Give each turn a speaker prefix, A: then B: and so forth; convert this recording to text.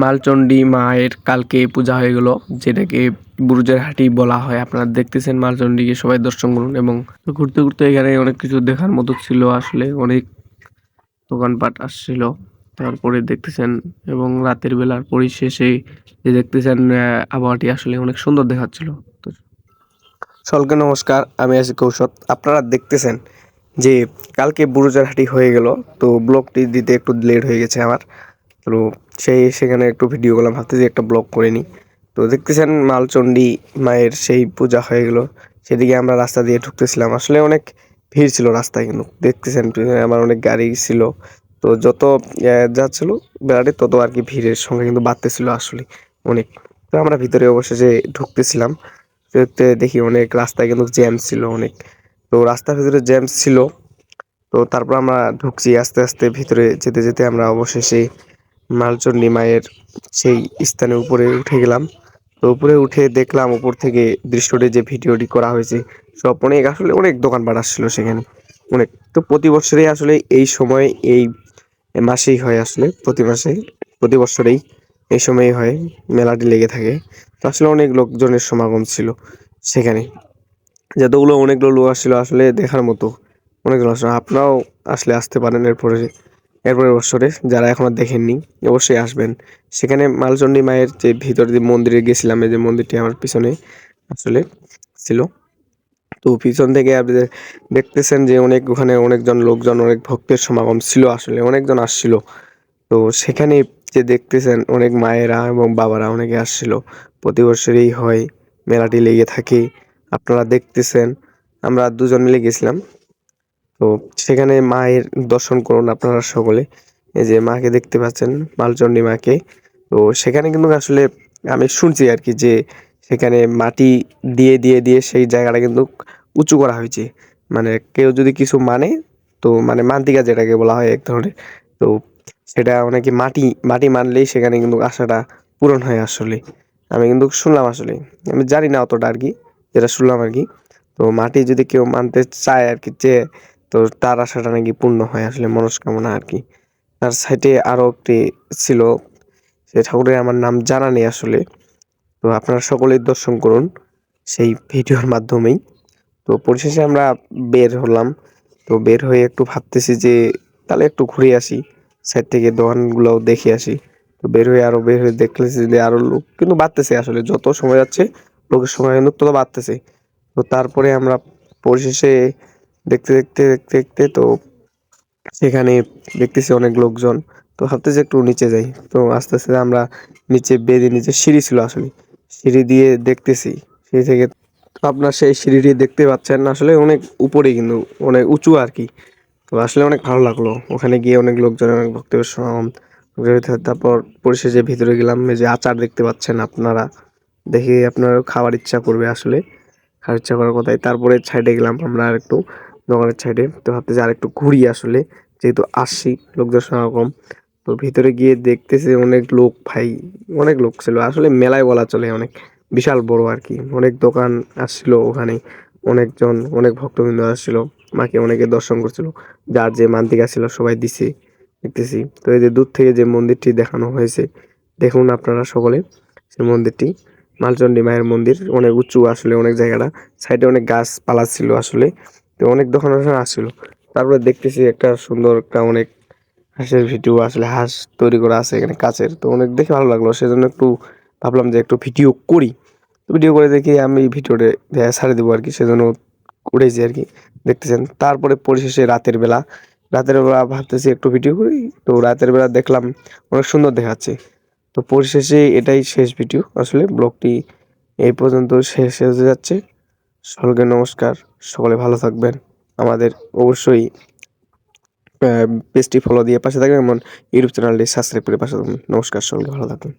A: মালচণ্ডী মায়ের কালকে পূজা হয়ে গেল, যেটাকে বুরুজের হাটি বলা হয়। আপনারা দেখতেছেন মালচণ্ডীকে সবাই দর্শন করুন। এবং ঘুরতে ঘুরতে এখানে অনেক কিছু দেখার মতো ছিল আসলে, অনেক দোকানপাট আসছিল। তারপরে দেখতেছেন, এবং রাতের বেলার পরিশেষে যে দেখতেছেন আবহাওয়াটি আসলে অনেক সুন্দর দেখাচ্ছিল। তো সকলকে নমস্কার, আমি আছি কৌশল। আপনারা দেখতেছেন যে কালকে বুরুজার হাটি হয়ে গেল, তো ব্লগটি দিতে একটু লেট হয়ে গেছে আমার। তো সেই সেখানে একটু ভিডিও করলাম, ভাবতেছি একটা ব্লগ করে নিই। তো দেখতেছেন মালচণ্ডী মায়ের সেই পূজা হয়ে গেল। সেদিকে আমরা রাস্তা দিয়ে ঢুকতেছিলাম। আসলে অনেক ভিড় ছিল রাস্তায় কিন্তু, দেখতেছেন আমার অনেক গাড়ি ছিল। তো যত যাচ্ছিল বেড়াটি তত আর কি ভিড়ের সঙ্গে কিন্তু বাড়তেছিল আসলে অনেক। তো আমরা ভিতরে অবশেষে ঢুকতেছিলাম। দেখতে দেখি অনেক রাস্তায় কিন্তু জ্যাম ছিল অনেক। তো রাস্তার ভিতরে জ্যাম ছিল। তো তারপর আমরা ঢুকছি আস্তে আস্তে ভিতরে যেতে যেতে আমরা অবশেষে মালচণ্ডী মায়ের সেই স্থানে উপরে উঠে গেলাম। তো উপরে উঠে দেখলাম উপর থেকে দৃশ্যটি যে ভিডিওটি করা হয়েছে, সব অনেক আসলে অনেক দোকানপাট আসছিল সেখানে। অনেক, তো প্রতি বছরেই আসলে এই সময় এই মাসেই হয় আসলে, প্রতি মাসে, প্রতি বছরেই এই সময়ই হয়, মেলাটি লেগে থাকে। তো আসলে অনেক লোকজনের সমাগম ছিল সেখানে। যতগুলো অনেকগুলো লোক আসছিল আসলে দেখার মতো অনেকগুলো আসলে আপনারাও আসলে আসতে পারেন এরপরে। এরপরের বছরে যারা এখনও দেখেননি, অবশ্যই আসবেন। সেখানে মালচণ্ডী মায়ের যে ভিতরে যে মন্দিরে গেছিলাম, এই যে মন্দিরটি আমার পিছনে আসলে ছিল। তো পিছন থেকে আপনি দেখতেছেন যে অনেক ওখানে অনেকজন লোকজন, অনেক ভক্তের সমাগম ছিল আসলে, অনেকজন আসছিল। তো সেখানে যে দেখতেছেন অনেক মায়েরা এবং বাবারা অনেকে আসছিল। প্রতি বছরই হয়, মেলাটি লেগে থাকে। আপনারা দেখতেছেন, আমরা দুজন মিলে গেছিলাম। তো সেখানে মায়ের দর্শন করুন আপনারা সকলে। এই যে মাকে দেখতে পাচ্ছেন মালচণ্ডী মাকে। তো সেখানে কিন্তু আসলে আমি শুনছি আর কি যে সেখানে মাটি দিয়ে দিয়ে দিয়ে সেই জায়গাটা কিন্তু উঁচু করা হয়েছে। মানে কেউ যদি কিছু মানে তো মানে মান্তিকা যেটাকে বলা হয় এক ধরনের, তো সেটা অনেকে মাটি মাটি মানলেই সেখানে কিন্তু আশাটা পূরণ হয় আসলে। আমি কিন্তু শুনলাম আসলে, আমি জানি না অতটা আর কি, যেটা শুনলাম আর কি। তো মাটি যদি কেউ মানতে চায় আর কি, যে তো তার আশাটা নাকি পূর্ণ হয় আসলে মনস্কামনা আর কি। তার সাইডে আরও একটি ছিল, সে ঠাকুরের আমার নাম জানা নেই আসলে। তো আপনারা সকলেই দর্শন করুন সেই ভিডিওর মাধ্যমেই। তো পরিশেষে আমরা বের হলাম। তো বের হয়ে একটু ভাবতেছি যে, তাহলে একটু ঘুরে আসি সাইড থেকে দোকানগুলোও দেখে আসি। তো বের হয়ে আরও বের হয়ে দেখতেছি যে আরও লোক কিন্তু বাড়তেছে আসলে, যত সময় যাচ্ছে, লোকের সময় কিন্তু তত বাড়তেছে। তো তারপরে আমরা পরিশেষে দেখতে দেখতে দেখতে দেখতে তো সেখানে দেখতেছি অনেক লোকজন। তো ভাবতেছি একটু নিচে যাই। তো আস্তে আস্তে আমরা নিচে বেঁধে নিচে সিঁড়ি ছিল আসলে। সিঁড়ি দিয়ে দেখতেছি। সিঁড়ি থেকে আপনার সেই সিঁড়িটি দেখতে পাচ্ছেন আসলে অনেক উপরে কিন্তু অনেক উঁচু আর কি। তো আসলে অনেক ভালো লাগল। ওখানে গিয়ে অনেক লোকজন, অনেক ভক্তের সমাগম। তারপর পরিশেষে ভিতরে গেলাম। যে আচার দেখতে পাচ্ছেন আপনারা। দেখে আপনার খাওয়ার ইচ্ছা করবে আসলে। খাওয়ার ইচ্ছা করার কথাই। তারপরে সাইডে গেলাম আমরা একটু দোকানের সাইডে তো ভাবতেছি আর একটু ঘুরি আসলে, যেহেতু আসছি লোকদের সমাগম। তো ভিতরে গিয়ে দেখতেছি অনেক লোক, ভাই, অনেক লোক ছিল। আসলে মেলায় বলা চলে অনেক, বিশাল বড় আর কি। অনেক দোকান আসছিল ওখানে, অনেকজন, অনেক ভক্তবৃন্দ আসছিল, মাকে অনেকে দর্শন করছিল। যার যে মান্তিকা ছিল সবাই দিছে, দেখতেছি। তো এই যে দূর থেকে যে মন্দিরটি দেখানো হয়েছে, দেখুন আপনারা সকলে সেই মন্দিরটি। মালচণ্ডী মায়ের মন্দির, অনেক উঁচু আসলে অনেক জায়গাটা। সাইডে অনেক গাছপালা ছিল আসলে। তো অনেক দোকান আসছিল। তারপরে দেখতেছি একটা সুন্দর একটা অনেক হাঁসের ভিডিও আসলে হাঁস তৈরি করা আছে এখানে কাচের তো অনেক দেখে ভালো লাগল, সেজন্য একটু ভাবলাম যে একটু ভিডিও করি। তো ভিডিও করে দেখি আমি ভিডিওতে ছাড়ে দেবো আর কি সেজন্য করেছি আর কি দেখতেছেন। তারপরে পরিশেষে রাতের বেলা রাতের বেলা ভাবতেছি একটু ভিডিও করি। তো রাতের বেলা দেখলাম অনেক সুন্দর দেখাচ্ছে। তো পরিশেষে এটাই শেষ ভিডিও, আসলে ব্লগটি এই পর্যন্ত শেষ হয়ে যাচ্ছে। সকলকে নমস্কার। সকলে ভালো থাকবেন। আমাদের অবশ্যই পেজটি ফলো দিয়ে পাশে থাকবেন এমন ইউটিউব চ্যানেলটি সাবস্ক্রাইব করে পাশে থাকবেন। নমস্কার, সকলকে ভালো থাকবেন